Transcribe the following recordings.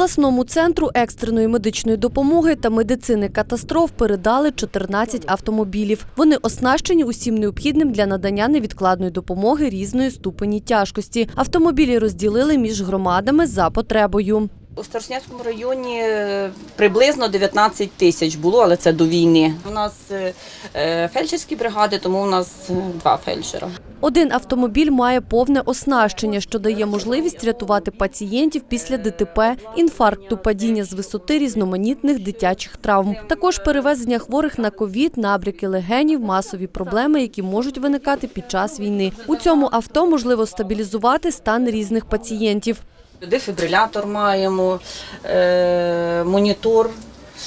Обласному центру екстреної медичної допомоги та медицини катастроф передали 14 автомобілів. Вони оснащені усім необхідним для надання невідкладної допомоги різної ступені тяжкості. Автомобілі розділили між громадами за потребою. У Староснявському районі е, приблизно 19 тисяч було, але це до війни. У нас е, е, фельдшерські бригади, тому у нас два фельдшера. Один автомобіль має повне оснащення, що дає можливість рятувати пацієнтів після ДТП, інфаркту, падіння з висоти різноманітних дитячих травм. Також перевезення хворих на ковід, набряки легенів, масові проблеми, які можуть виникати під час війни. У цьому авто можливо стабілізувати стан різних пацієнтів. Дефібрилятор маємо, е, монітор,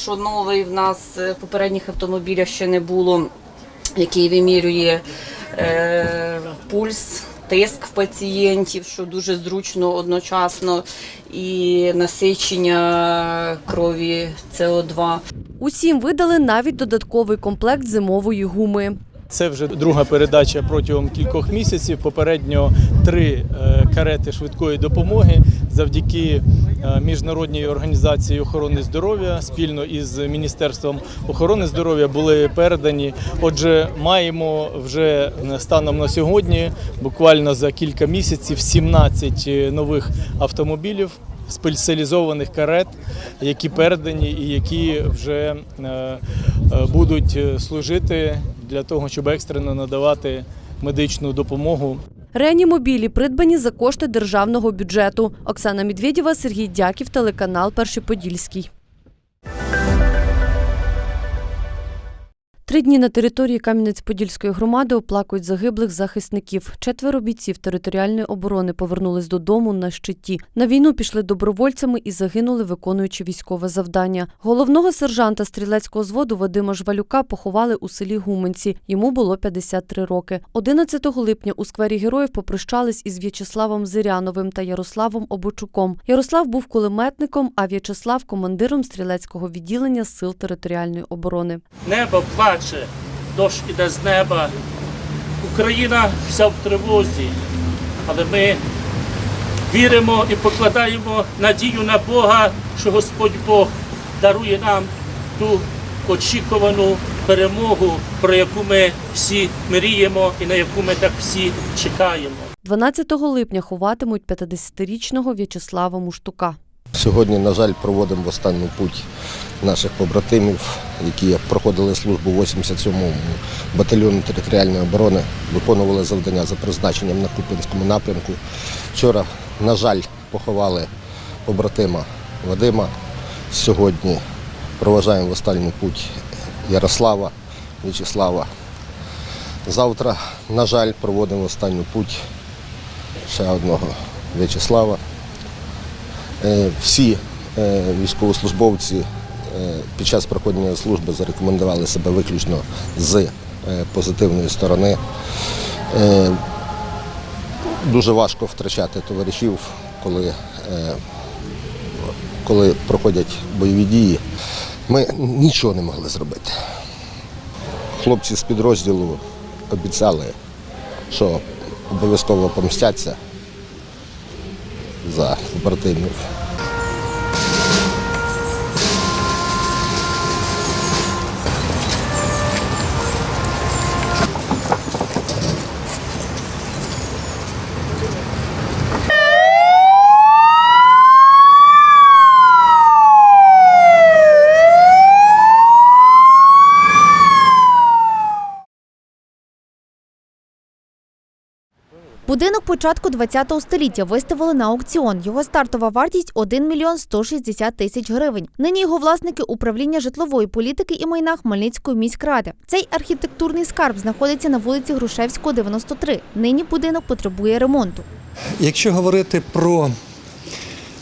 що новий в нас е, в попередніх автомобілях ще не було, який вимірює е, пульс. Тиск в пацієнтів, що дуже зручно одночасно, і насичення крові СО2. Усім видали навіть додатковий комплект зимової гуми. Це вже друга передача протягом кількох місяців. Попередньо три е, карети швидкої допомоги завдяки е, міжнародній організації охорони здоров'я спільно із Міністерством охорони здоров'я були передані. Отже, маємо вже станом на сьогодні, буквально за кілька місяців, 17 нових автомобілів. Спеціалізованих карет, які передані і які вже е, е, будуть е, служити для того, щоб екстрено надавати медичну допомогу Реанімобілі придбані за кошти державного бюджету. Оксана Медведєва, Сергій Дяків, телеканал Перший Подільський. Три дні на території Кам'янець-Подільської громади оплакують загиблих захисників. Четверо бійців територіальної оборони повернулись додому на щиті. На війну пішли добровольцями і загинули, виконуючи військове завдання. Головного сержанта стрілецького зводу Вадима Жвалюка поховали у селі Гуменці. Йому було 53 роки. 11 липня у сквері героїв попрощались із В'ячеславом Зиряновим та Ярославом Обочуком. Ярослав був кулеметником, а В'ячеслав командиром стрілецького відділення сил територіальної оборони. Небо дощ іде з неба. Україна вся в тривозі, але ми віримо і покладаємо надію на Бога, що Господь Бог дарує нам ту очікувану перемогу, про яку ми всі мріємо і на яку ми так всі чекаємо. 12 липня ховатимуть 50-річного В'ячеслава Муштука. Сьогодні, на жаль, проводимо в останню путь наших побратимів, які проходили службу в 87-му батальйону територіальної оборони, виконували завдання за призначенням на Купинському напрямку. Вчора, на жаль, поховали побратима Вадима. Сьогодні проважаємо в останню путь Ярослава, В'ячеслава. Завтра, на жаль, проводимо останню путь ще одного В'ячеслава. Е, Всі е, військовослужбовці е, під час проходження служби зарекомендували себе виключно з позитивної сторони. Дуже важко втрачати товаришів, коли, коли проходять бойові дії. Ми нічого не могли зробити. Хлопці з підрозділу обіцяли, що обов'язково помстяться за побратимів. Будинок початку ХХ століття виставили на аукціон. Його стартова вартість 1 мільйон 160 тисяч гривень. Нині його власники управління житлової політики і майна Хмельницької міськради. Цей архітектурний скарб знаходиться на вулиці Грушевського, 93. Нині будинок потребує ремонту. Якщо говорити про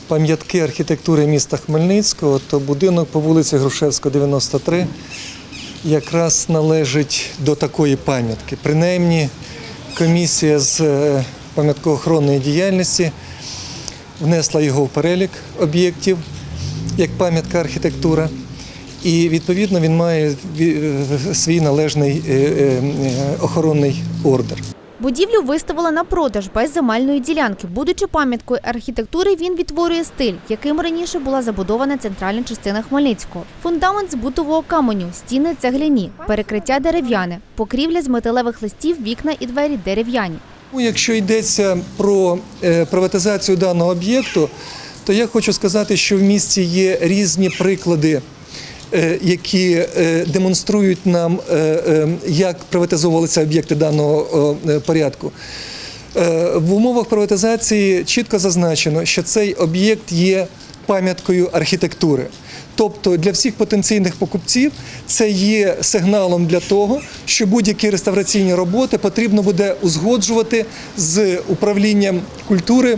пам'ятки архітектури міста Хмельницького, то будинок по вулиці Грушевського, 93 якраз належить до такої пам'ятки. Принаймні, комісія з е, пам'яткоохоронної діяльності внесла його в перелік об'єктів як пам'ятка архітектура. І відповідно він має е, свій належний е, охоронний ордер. Будівлю виставили на продаж без земельної ділянки. Будучи пам'яткою архітектури, він відтворює стиль, яким раніше була забудована центральна частина Хмельницького. Фундамент з бутового каменю, стіни цегляні, перекриття дерев'яне, покрівля з металевих листів, вікна і двері дерев'яні. Ну, Якщо йдеться про е, приватизацію даного об'єкту, то я хочу сказати, що в місті є різні приклади, які е, демонструють нам, е, е, як приватизовувалися об'єкти даного е, порядку. Е, В умовах приватизації чітко зазначено, що цей об'єкт є пам'яткою архітектури. Тобто для всіх потенційних покупців це є сигналом для того, що будь-які реставраційні роботи потрібно буде узгоджувати з управлінням культури.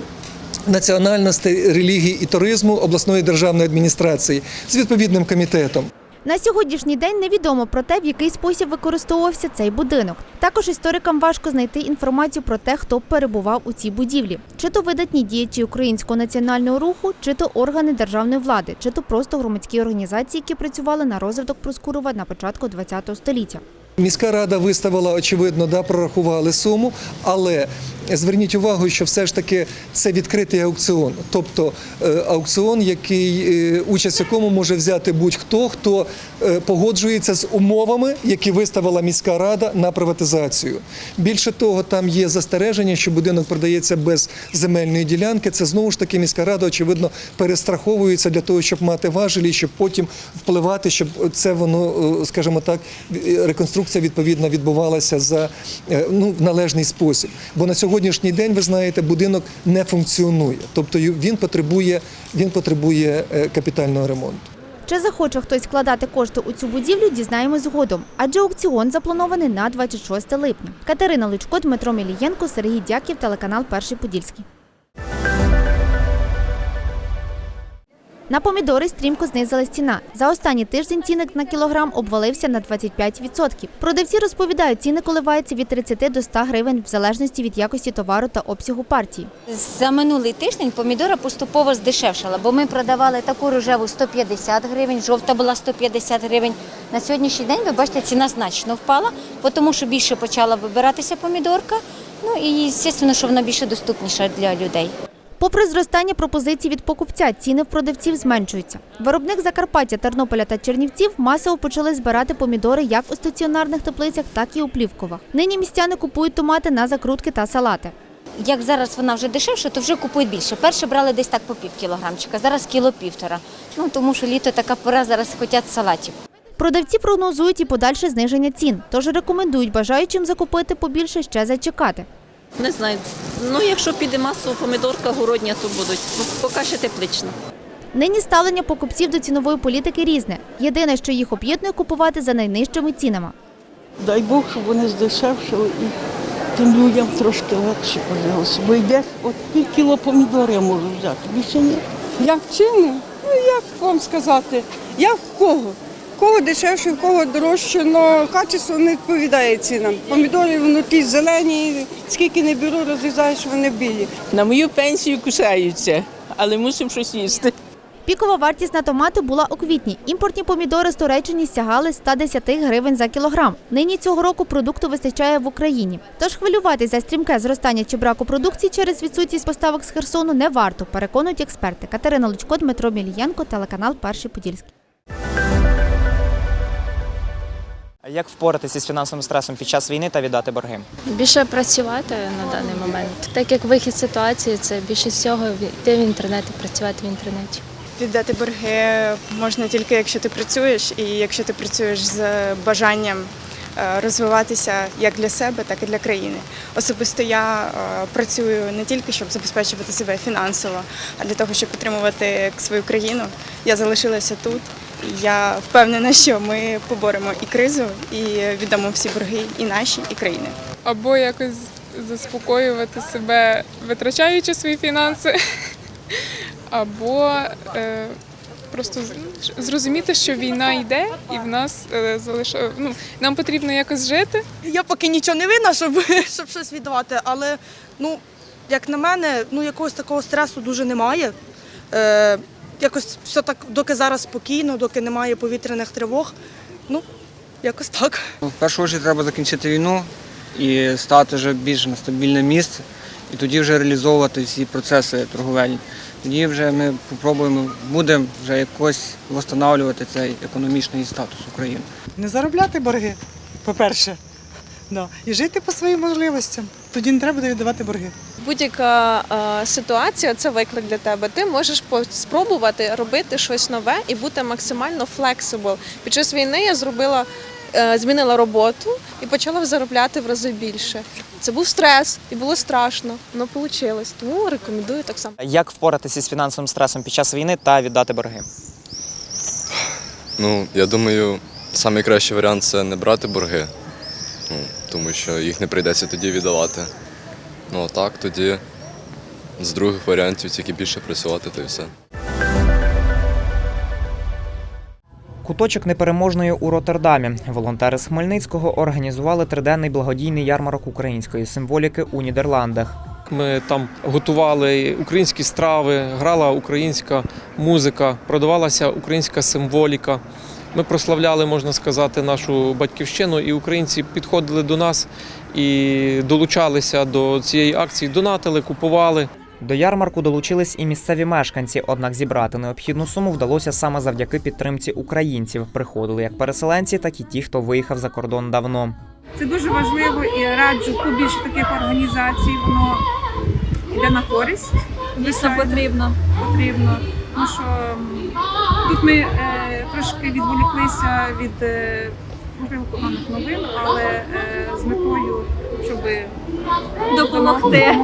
Національностей, релігії і туризму обласної державної адміністрації з відповідним комітетом. На сьогоднішній день невідомо про те, в який спосіб використовувався цей будинок. Також історикам важко знайти інформацію про те, хто перебував у цій будівлі, чи то видатні діячі українського національного руху, чи то органи державної влади, чи то просто громадські організації, які працювали на розвиток Проскурова на початку ХХ століття. Міська рада виставила, очевидно, да, прорахували суму, але зверніть увагу, що все ж таки це відкритий аукціон, тобто е, аукціон, який е, участь якому може взяти будь-хто, хто е, погоджується з умовами, які виставила міська рада на приватизацію. Більше того, там є застереження, що будинок продається без земельної ділянки. Це знову ж таки міська рада, очевидно, перестраховується для того, щоб мати важелі, щоб потім впливати, щоб це воно, скажімо так, реконструкція відповідно відбувалася за ну, належний спосіб. Бо на сьогоднішній день, ви знаєте, будинок не функціонує, тобто він потребує, він потребує е, капітального ремонту. Чи захоче хтось вкладати кошти у цю будівлю, дізнаємось згодом. Адже аукціон запланований на 26 липня. Катерина Личко, Дмитро Мілієнко, Сергій Дяків, телеканал Перший Подільський. На помідори стрімко знизилась ціна. За останній тиждень цінник на кілограм обвалився на 25%. Продавці розповідають, ціни коливаються від 30 до 100 гривень в залежності від якості товару та обсягу партії. За минулий тиждень помідора поступово здешевшала, бо ми продавали таку рожеву 150 гривень, жовта була 150 гривень. На сьогоднішній день ви бачите, ціна значно впала, тому що більше почала вибиратися помідорка. Ну і звісно, що вона більше доступніша для людей. Попри зростання пропозицій від покупця, ціни в продавців зменшуються. Виробник Закарпаття, Тернополя та Чернівців масово почали збирати помідори як у стаціонарних теплицях, так і у плівковах. Нині містяни купують томати на закрутки та салати. Як зараз вона вже дешевша, то вже купують більше. Перше брали десь так по пів кілограмчика, зараз кіло півтора. Ну тому що літо така пора, зараз хочуть салатів. Продавці прогнозують і подальше зниження цін, тож рекомендують бажаючим закупити побільше ще зачекати. Не знаю. Ну, якщо піде масово помідорка городня, то будуть. Ну, Поки ще теплично. Нині ставлення покупців до цінової політики різне. Єдине, що їх об'єднує купувати за найнижчими цінами. Дай Бог, щоб вони здешевшили і тим людям трошки легше пожалуйста. Бо йде от пів кіло помідор я можу взяти, більше ні. Як ціни? Ну як вам сказати? Як в кого? Кого дешевше, в кого дорожче, але качество не відповідає цінам. Помідори внутрі зелені, скільки не беру, розрізаєш, вони білі. На мою пенсію кусаються, але мусимо щось їсти. Пікова вартість на томати була у квітні. Імпортні помідори з Туреччини сягали 110 гривень за кілограм. Нині цього року продукту вистачає в Україні. Тож хвилюватись за стрімке зростання чи браку продукції через відсутність поставок з Херсону не варто, переконують експерти. Катерина Лучко, Дмитро Мілієнко, телеканал Перший Подільський. Як впоратися з фінансовим стресом під час війни та віддати борги? Більше працювати на даний момент. Так як вихід з ситуації, це більше всього йти в інтернет і працювати в інтернеті. Віддати борги можна тільки якщо ти працюєш, і якщо ти працюєш з бажанням е, розвиватися як для себе, так і для країни. Особисто я е, працюю не тільки щоб забезпечувати себе фінансово, а для того, щоб підтримувати свою країну. Я залишилася тут. Я впевнена, що ми поборемо і кризу, і віддамо всі борги, і наші, і країни. Або якось заспокоювати себе, витрачаючи свої фінанси, або е, просто зрозуміти, що війна йде, і в нас е, залишає. Ну, нам потрібно якось жити. Я поки нічого не винна, щоб, щоб щось віддавати, але ну, як на мене, ну якогось такого стресу дуже немає. Е, якось все так, доки зараз спокійно, доки немає повітряних тривог. Ну, якось так. В першу чергу треба закінчити війну, і стати вже більш на стабільне місце, і тоді вже реалізовувати всі процеси торговельні. Тоді вже ми спробуємо, будемо вже якось встановлювати цей економічний статус України. Не заробляти борги, по-перше, да. і жити по своїм можливостям. Тоді не треба буде віддавати борги. Будь-яка е, ситуація це виклик для тебе. Ти можеш по- спробувати робити щось нове і бути максимально flexible. Під час війни я зробила, е, змінила роботу і почала заробляти в рази більше. Це був стрес і було страшно. Воно вийшло. Тому рекомендую так само. Як впоратися з фінансовим стресом під час війни та віддати борги? Ну, я думаю, найкращий варіант це не брати борги, ну, тому що їх не прийдеться тоді віддавати. Ну а так тоді з других варіантів тільки більше працювати, то і все. Куточок непереможної у Роттердамі. Волонтери з Хмельницького організували триденний благодійний ярмарок української символіки у Нідерландах. Ми там готували українські страви, грала українська музика, продавалася українська символіка. Ми прославляли, можна сказати, нашу батьківщину, і українці підходили до нас і долучалися до цієї акції, донатили, купували. До ярмарку долучились і місцеві мешканці, однак зібрати необхідну суму вдалося саме завдяки підтримці українців. Приходили як переселенці, так і ті, хто виїхав за кордон давно. Це дуже важливо і раджу побільше таких організацій. Воно йде на користь. Дійсно потрібно. Потрібно. Тому що тут ми е, трошки відволіклися від е, можливо поганих новин, але е, з метою, щоб Допомогти.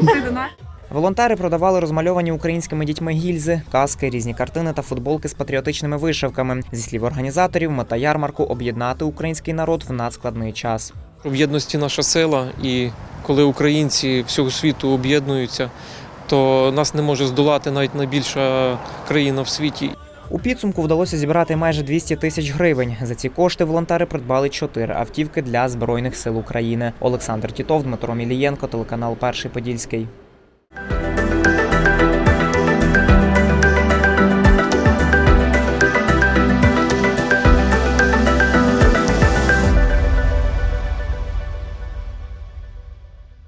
Волонтери продавали розмальовані українськими дітьми гільзи, каски, різні картини та футболки з патріотичними вишивками. Зі слів організаторів, мета ярмарку об'єднати український народ в надскладний час. В єдності наша сила, і коли українці всього світу об'єднуються, то нас не може здолати навіть найбільша країна в світі. У підсумку вдалося зібрати майже 200 тисяч гривень. За ці кошти волонтери придбали чотири автівки для збройних сил України. Олександр Тітов, Дмитро Мілієнко, телеканал Перший Подільський.